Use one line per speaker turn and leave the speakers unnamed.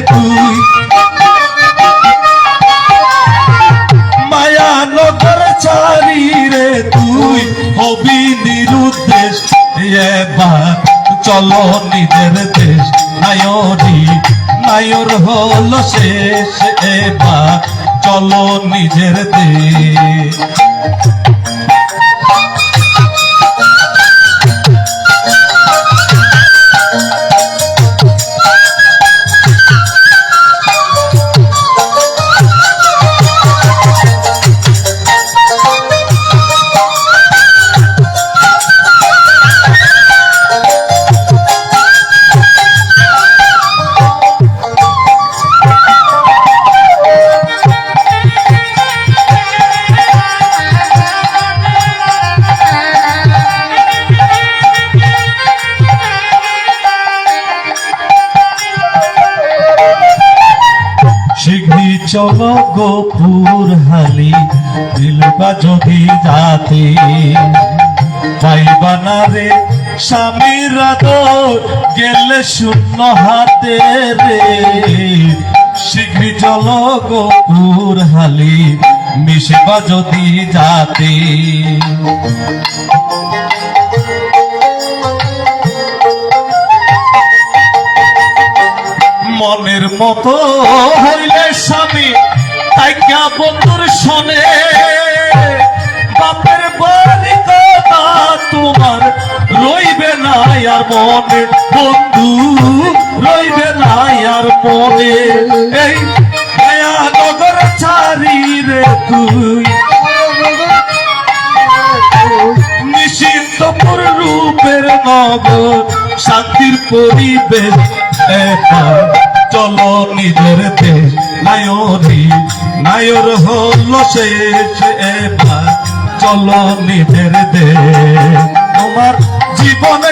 তুই। মায়া নগর চারি রে তুই, হবি নিরুদ্দেশ। এবার চলো নিজের দেশ। নায়রি নায়র হলো শেষ। এবার চলো নিজের দেশ। শীঘ্রই চলো গোপুর হালি দিলবা যদি যাতে পাইবা না রে স্বামীর আদর, গেলে শূন্য হাতে রে। শীঘ্রই চলো গোপুর হালি মিশবা যদি যাতে মনের মতো হইলে স্বামী, তাইকা বন্ধুর শোনে বাপের বাড়ি কথা তোমার রইবে না আর মনে। বন্ধু, রইবে না আর মনে। এই মায়া নগর ছাড়ি রে তুই। নিশ্চিন্তপুর রূপের নগর শান্তির পরিবেশ চলো নিজের তে নায়রি নায়র হল শেষ এবার চলো নিজের দে তোমার জীবনে